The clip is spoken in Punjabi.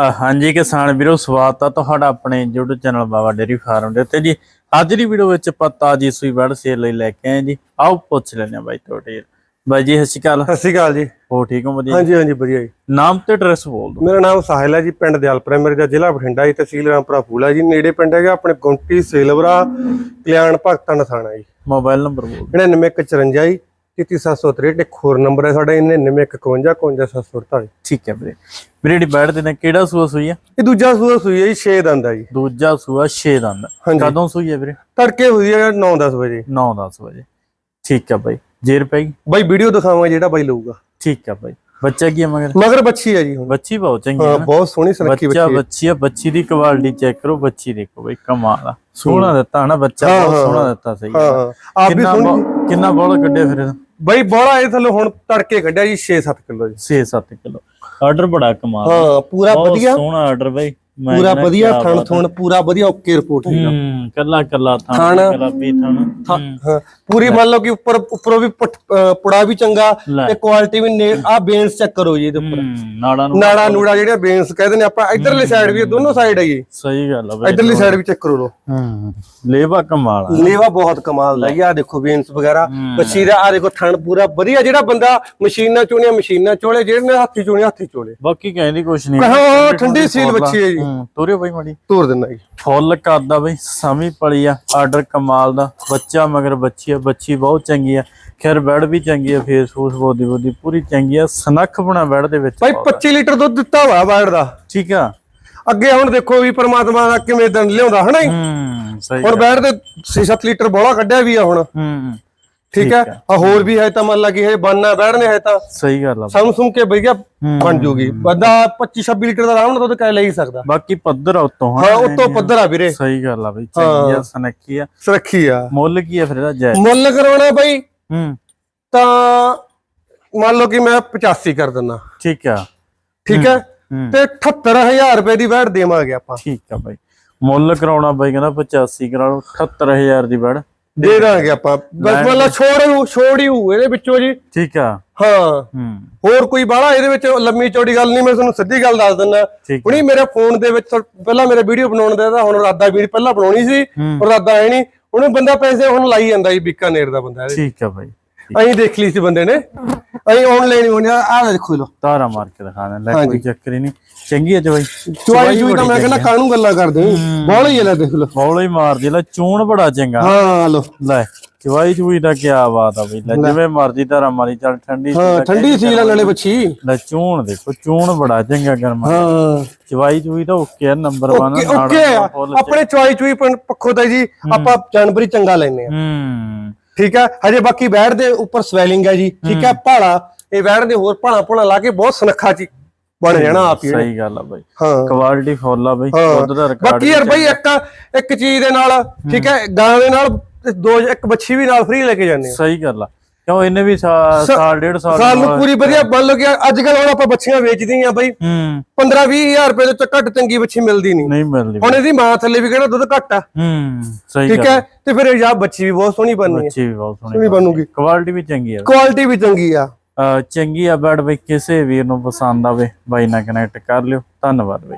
ਹਾਂਜੀ ਕਿਸਾਨ ਵੀਰੋ ਸਵਾਗਤ ਆ ਤੁਹਾਡਾ ਆਪਣੇ YouTube channel Baba dairy farm ਦੇ ਉੱਤੇ ਜੀ। ਅੱਜ ਦੀ ਵੀਡੀਓ ਵਿੱਚ ਪਤਾ ਜੀ ਸੂਈ ਵੜ ਸੇਲ ਲਈ ਲੈ ਕੇ ਆਏ ਜੀ। ਆਓ ਪੁੱਛ ਲੈਂਦੇ ਆ ਬਾਈ ਤੁਹਾਡੇ। ਬਾਈ ਜੀ ਸਤਿ ਸ਼੍ਰੀ ਅਕਾਲ। ਸਤਿ ਸ਼੍ਰੀ ਅਕਾਲ ਜੀ। ਹੋ ਠੀਕ ਹੋ ਵਧੀਆ ਹਾਂਜੀ ਹਾਂਜੀ ਵਧੀਆ ਜੀ। ਨਾਮ ਤੇ ਐਡਰੈਸ ਬੋਲ ਦਿਓ। ਮੇਰਾ ਨਾਮ ਸਾਹਿਲ ਹੈ ਜੀ ਪਿੰਡ ਦਿਆਲਪੁਰ ਮੇਰਾ ਦਾ ਜ਼ਿਲ੍ਹਾ ਬਠਿੰਡਾ ਜੀ ਤਹਿਸੀਲ ਰਾਮਪੁਰਾ ਫੂਲਾ ਜੀ। ਨੇੜੇ ਪਿੰਡ ਹੈਗਾ ਆਪਣੇ ਗੁੰਟੀ ਸੇਲਵਰਾ ਕਲਿਆਣ ਭਗਤਾਂ ਨਥਾਣਾ ਜੀ। ਮੋਬਾਈਲ ਨੰਬਰ ਬੋਲ ਦਿਓ। 9154 ਜੀ। 33763 ਇੱਕ ਹੋਰ ਨੰਬਰ ਹੈ ਸਾਡਾ 9951 ਠੀਕ ਹੈ ਵੀਰੇ। ਵੀਰੇ ਦੀ ਬੈਠ ਦੇ ਨੇ ਕਿਹੜਾ ਸੂਆ ਸੂਈ ਆ? ਇਹ ਦੂਜਾ ਸੂਆ ਸੂਈ ਹੈ ਜੀ 6 ਦੰਦ ਹੈ ਜੀ। ਦੂਜਾ ਸੂਆ 6 ਦੰਦ। ਕਦੋਂ ਸੂਈ ਹੈ ਵੀਰੇ? ਤੜਕੇ ਹੋਈ ਹੈ 9-10 ਵਜੇ। 9-10 ਵਜੇ। ਠੀਕ ਹੈ ਬਾਈ। ਜੇਰ ਪੈ ਗਈ? ਬਾਈ ਵੀਡੀਓ ਦਿਖਾਵਾਂਗੇ ਜਿਹੜਾ ਬਾਈ ਲਊਗਾ। ਠੀਕ ਹੈ ਬਾਈ। ਬੱਚਾ ਕੀ ਹੈ ਮਗਰ? ਮਗਰ ਬੱਚੀ ਹੈ ਜੀ ਹੁਣ। ਬੱਚੀ ਬਹੁਤ ਚੰਗੀ ਹਾਂ ਹੈ ਬਹੁਤ ਸੋਹਣੀ ਸੁਨੱਖੀ ਬੱਚਾ ਬੱਚੀ ਹੈ ਬੱਚੀ ਆ ਬੱਚੀ ਦੀ ਕੁਆਲਿਟੀ ਚੈੱਕ ਕਰੋ ਬੱਚੀ ਦੇਖੋ ਬਈ ਕਮਾਲ ਆ। ਸੋਹਣਾ ਦਿੱਤਾ ਨਾ ਬੱਚਾ ਹਾਂ, ਬਹੁਤ ਹਾਂ, ਸੋਹਣਾ ਹਾਂ। ਦਿੱਤਾ ਸਹੀ ਹਾਂ ਹਾਂ। ਆਪ ਵੀ ਕਿੰਨਾ ਸੋਹਣੀ ਬੌ- ਕਿੰਨਾ ਬੋਲ ਕੱਢਿਆ ਫਿਰ ਇਹਦਾ? ਬਾਈ ਬੋਲਾ ਇਹ ਥੱਲੇ ਹੁਣ ਤੜਕੇ ਕੱਢਿਆ ਜੀ 6-7 ਕਿਲੋ ਜੀ। 6-7 ਕਿਲੋ। ਆਰਡਰ ਬੜਾ ਕਮਾਲ। ਹਾਂ ਪੂਰਾ ਵਧੀਆ। ਸੋਹਣਾ ਆਰਡਰ ਬਈ। ਪੂਰਾ ਵਧੀਆ ਥਣ। ਥਣ ਪੂਰਾ ਵਧੀਆ ਓਕੇ ਰਿਪੋਰਟ ਹੈ ਹੂੰ ਕੱਲਾ ਕੱਲਾ ਥਣ ਵੀ ਥਣ। ਹੂੰ, ਪੂਰੀ ਮੰਨ ਲਓ ਕਿ ਉੱਪਰ ਉੱਪਰੋਂ ਵੀ ਪੁੜਾ ਵੀ ਚੰਗਾ। ਤੇ ਕੁਆਲਿਟੀ ਵੀ ਆ ਬੇਨਸ ਚੈੱਕ ਕਰੋ ਜੀ ਇਹਦੇ ਉੱਪਰ। ਨਾੜਾਂ ਨੂੰ ਨਾੜਾ ਨੂੜਾ ਜਿਹੜੀਆਂ ਬੇਨਸ ਕਹਿੰਦੇ ਨੇ ਆਪਾਂ ਇਧਰਲੀ ਸਾਈਡ ਵੀ ਦੋਨੋਂ ਸਾਈਡ ਹੈ ਜੀ ਸਹੀ ਗੱਲ ਆ ਬਈ। ਇਧਰਲੀ ਸਾਈਡ ਵੀ ਚੈੱਕ ਕਰੋ ਲੋ ਹੂੰ। ਲੇਵਾ ਕਮਾਲ ਆ। ਲੇਵਾ ਬਹੁਤ ਕਮਾਲ ਦਾ ਜੀ ਆ ਦੇਖੋ ਬੇਨਸ ਵਗੈਰਾ। ਬੱਚੀ ਦਾ ਆ ਦੇਖੋ ਥਣ ਪੂਰਾ ਵਧੀਆ ਜਿਹੜਾ ਬੰਦਾ ਮਸ਼ੀਨਾਂ ਚੋਣੀਆਂ ਮਸ਼ੀਨਾਂ ਚੋਲੇ ਜਿਹੜੇ ਨੇ ਹੱਥੀ ਚੋਣੇ ਹੱਥੀ ਚੋਲੇ। ਬਾਕੀ ਕਹਿੰਦੀ ਕੁਛ ਨਹੀਂ ਹਾਂ, ਠੰਡੀ ਸੀਲ ਬੱਚੀ ਹੈ ਜੀ। ਹੂੰ ਤੋਰਿਓ ਬਈ ਮੜੀ। ਤੋੜ ਦਿੰਦਾ ਜੀ। ਫੁੱਲ ਕਰਦਾ ਬਈ ਸਮੀ ਪਲੀ ਆ ਆਰਡਰ ਕਮਾਲ ਦਾ। ਬੱਚਾ ਮਗਰ ਬੱਚੀ ਆ ਬੱਚੀ ਬਹੁਤ ਚੰਗੀ ਆ। ਖੈਰ ਬੈਡ ਵੀ ਚੰਗੀ ਆ ਫੇਸ ਫੂਸ ਬੋਦੀ ਬੋਦੀ ਪੂਰੀ ਚੰਗੀ ਆ। ਸਨੱਖ ਬਣਾ ਬੈਡ ਦੇ ਵਿੱਚ। ਭਾਈ 25 ਲੀਟਰ ਦੁੱਧ ਦਿੱਤਾ ਹੋਇਆ ਬਾੜ ਦਾ। ਠੀਕ ਆ। ਅੱਗੇ ਹੁਣ ਦੇਖੋ ਵੀ ਪ੍ਰਮਾਤਮਾ ਦਾ ਕਿਵੇਂ ਦਿਨ ਲਿਆਉਂਦਾ ਹਨਾ ਹੂੰ ਸਹੀ ਹੁਣ ਬੈੜ ਦੇ 6-7 ਲੀਟਰ ਬੋਲਾ ਕੱਢਿਆ ਵੀ ਆ ਹੁਣ। ਹੂੰ। ਠੀਕ ਹੈ? ਆ ਹੋਰ ਵੀ ਹੈ ਤਾਂ ਮੰਨ ਲਾ ਕਿ ਇਹ ਬੰਨਾ ਬੈਠਨੇ ਹੈ ਤਾਂ ਸਹੀ ਗੱਲ ਆ। ਸਮ ਸੁਮ ਕੇ ਬਈਆ ਬਣ ਜੂਗੀ। ਬੰਦਾ 25 26 ਲੀਟਰ ਦਾ ਆਰਾਮ ਨਾਲ ਦੁੱਧ ਕਹਿ ਲੈ ਹੀ ਸਕਦਾ। ਬਾਕੀ ਪੱਧਰ ਆ ਉੱਤੋਂ ਹਾਂ। ਉਤੋਂ ਪੱਧਰ ਆ ਵੀਰੇ। ਸਹੀ ਗੱਲ ਆ ਬਈ ਚੰਗੀ ਆ ਸਨੱਖੀ ਆ। ਸੁਰੱਖੀ ਆ। ਮੁੱਲ ਕੀ ਆ ਫਿਰ ਇਹਦਾ ਜੈ? ਮੁੱਲ ਕਰਾਉਣਾ ਬਈ। ਹੂੰ। ਤਾਂ ਮੰਨ ਲਓ ਕਿ ਮੈਂ 85 ਕਰ ਦਿੰਦਾ ਠੀਕ ਆ। ਠੀਕ ਹੈ? ਹੂੰ। ਤੇ 78000 ਰੁਪਏ ਦੀ ਬੈਠ ਦੇਵਾਂਗੇ ਆਪਾਂ। ਠੀਕ ਆ ਬਾਈ। ਮੁੱਲ ਕਰਾਉਣਾ ਬਾਈ ਕਹਿੰਦਾ 85 ਕਰਾ ਲਓ 78000 ਦੀ ਬੜ ਦੇ ਦਾਂਗੇ ਆਪਾਂ। ਬਸ ਮੰਨ ਲਾ। ਛੋੜ ਹੀ ਛੋੜ ਹੀ ਹੋਊ ਇਹਦੇ ਵਿੱਚੋਂ ਜੀ। ਠੀਕ ਆ। ਹਾਂ। ਹੋਰ ਕੋਈ ਬਾਹਲਾ ਇਹਦੇ ਵਿੱਚ ਲੰਮੀ ਚੌੜੀ ਗੱਲ ਨਹੀਂ ਮੈਂ ਤੁਹਾਨੂੰ ਸਿੱਧੀ ਗੱਲ ਦੱਸ ਦਿੰਦਾ। ਹੁਣੀ ਮੇਰੇ ਫੋਨ ਦੇ ਵਿੱਚ ਪਹਿਲਾਂ ਮੇਰੇ ਵੀਡੀਓ ਬਣਾਉਣ ਦਾ ਤਾਂ ਹੁਣ ਰਾਦਾ ਵੀਡੀਓ ਪਹਿਲਾਂ ਬਣਾਉਣੀ ਸੀ ਰਾਦਾ ਹੈ ਨਹੀਂ। ਉਹਨੇ ਬੰਦਾ ਪੈਸੇ ਹੁਣ ਲਾਈ ਜਾਂਦਾ ਜੀ ਬੀਕਾਨੇਰ ਦਾ ਬੰਦਾ ਠੀਕ ਆ ਬਾਈ। ਅਹੀਂ ਦੇਖ ਲਈ ਸੀ ਬੰਦੇ ਨੇ। ਅਹੀਂ ਆਨਲਾਈਨ ਹੋਣੀ ਆ। ਦੇਖੋ ਲੋ ਤਾਰਾ ਮਾਰ ਕੇ ਦਿਖਾ ਦੇ ਲੈ ਕੋਈ ਚੱਕਰ ਹੀ ਨਹੀਂ। ਚੰਗੀ ਹੈ ਜਵਾਈ ਚੁਆਈ ਚੁਈ ਤਾਂ ਮੈਂ ਕਹਿੰਦਾ ਕਾਹਨੂੰ ਗੱਲਾਂ ਕਰਦੇ? ਬੋਲ ਹੀ ਲੈ ਦੇਖ ਲੋ ਹੌਲੇ ਹੀ ਮਾਰ ਦੇ ਲੈ ਚੂਣ ਬੜਾ ਚੰਗਾ। ਹਾਂ ਲੋ ਲੈ ਚਵਾਈ ਚੂਈ ਦਾ ਕੀ ਬਾਤ ਆ ਬਈ। ਲੈ ਜਿਵੇਂ ਮਰਜ਼ੀ ਤਾਰਾ ਮਾਰੀ ਚੱਲ ਠੰਡੀ ਸੀ ਹਾਂ ਲੈ ਠੰਡੀ ਸੀ ਨਾਲੇ ਬੱਚੀ। ਲੈ ਚੂਣ ਦੇਖੋ ਚੂਣ ਬੜਾ ਚੰਗਾ ਗਰਮ ਹਾਂ। ਚਵਾਈ ਚੂਈ ਤਾਂ ਓਕੇ ਆ ਨੰਬਰ 1 ਓਕੇ। ਆਪਣੇ ਚੁਆਈ ਚੁਈ ਪ- ਪੱਖੋਂ ਤਾਂ ਜੀ ਆਪਾਂ ਜਾਨਵਰੀ ਚੰਗਾ ਲੈਨੇ ਆ। ਹੂੰ। ਠੀਕ ਹੈ? ਹਜੇ ਬਾਕੀ ਬੈੜ ਦੇ ਉੱਪਰ ਸਵੈਲਿੰਗ ਹੈ ਜੀ। ਠੀਕ ਹੈ ਭਾਲਾ ਇਹ ਬੈੜ ਦੇ ਹੋਰ ਭਾਲਾ ਭੁਲਾ ਲਾ ਕੇ ਬਹੁਤ ਸੁਨੱਖਾ ਜੀ। ਬਣ ਜਾਣਾ ਆਪ ਹੀ। ਸਹੀ ਗੱਲ ਆ ਬਈ। ਹਾਂ। ਕੁਆਲਿਟੀ ਫੁੱਲ ਆ ਬਈ। ਦੁੱਧ ਦਾ ਰਿਕਾਰਡ ਬਾਕੀ ਯਾਰ ਬਈ ਇੱਕ ਇੱਕ ਚੀਜ਼ ਦੇ ਨਾਲ ਠੀਕ ਹੈ ਗਾਂ ਦੇ ਨਾਲ ਦੋ ਇੱਕ ਬੱਚੀ ਵੀ ਨਾਲ ਫ੍ਰੀ ਲੈ ਕੇ ਜਾਂਦੇ ਆ ਸਹੀ ਗੱਲ ਆ। ਕਿਉਂ ਇਹਨੇ ਵੀ ਸਾਲ ਡੇਢ ਸਾਲ ਸਾਨੂੰ ਪੂਰੀ ਵਧੀਆ ਮੰਨ ਲਓ ਕਿ ਅੱਜ ਕੱਲ ਹੁਣ ਆਪਾਂ ਬੱਚੀਆਂ ਵੇਚਦੇ ਆ ਬਈ। ਹੂੰ। 15 20000 ਰੁਪਏ ਦੇ ਤੋਂ ਘੱਟ ਚੰਗੀ ਬੱਚੀ ਮਿਲਦੀ ਨਹੀਂ। ਨਹੀਂ ਮਿਲਦੀ ਹੁਣ ਇਹਦੀ ਮਾਂ ਥੱਲੇ ਵੀ ਕਿਹੜਾ ਦੁੱਧ ਘੱਟ ਆ। ਹੂੰ ਸਹੀ ਠੀਕ ਹੈ? ਤੇ ਫਿਰ ਜਾਂ ਬੱਚੀ ਵੀ ਬਹੁਤ ਸੋਹਣੀ ਬਣਨੀ ਹੈ। ਬੱਚੀ ਵੀ ਬਹੁਤ ਸੋਹਣੀ ਬਣੂਗੀ। ਕੁਆਲਿਟੀ ਵੀ ਚੰਗੀ ਆ। ਕੁਆਲਿਟੀ ਵੀ ਚੰਗੀ ਆ। ਚੰਗੀ ਆ ਬੈਡ ਬਈ ਕਿਸੇ ਵੀਰ ਨੂੰ ਪਸੰਦ ਆਵੇ ਬਾਈ ਨਾਲ ਕਨੈਕਟ ਕਰ ਲਿਓ। ਧੰਨਵਾਦ ਬਈ।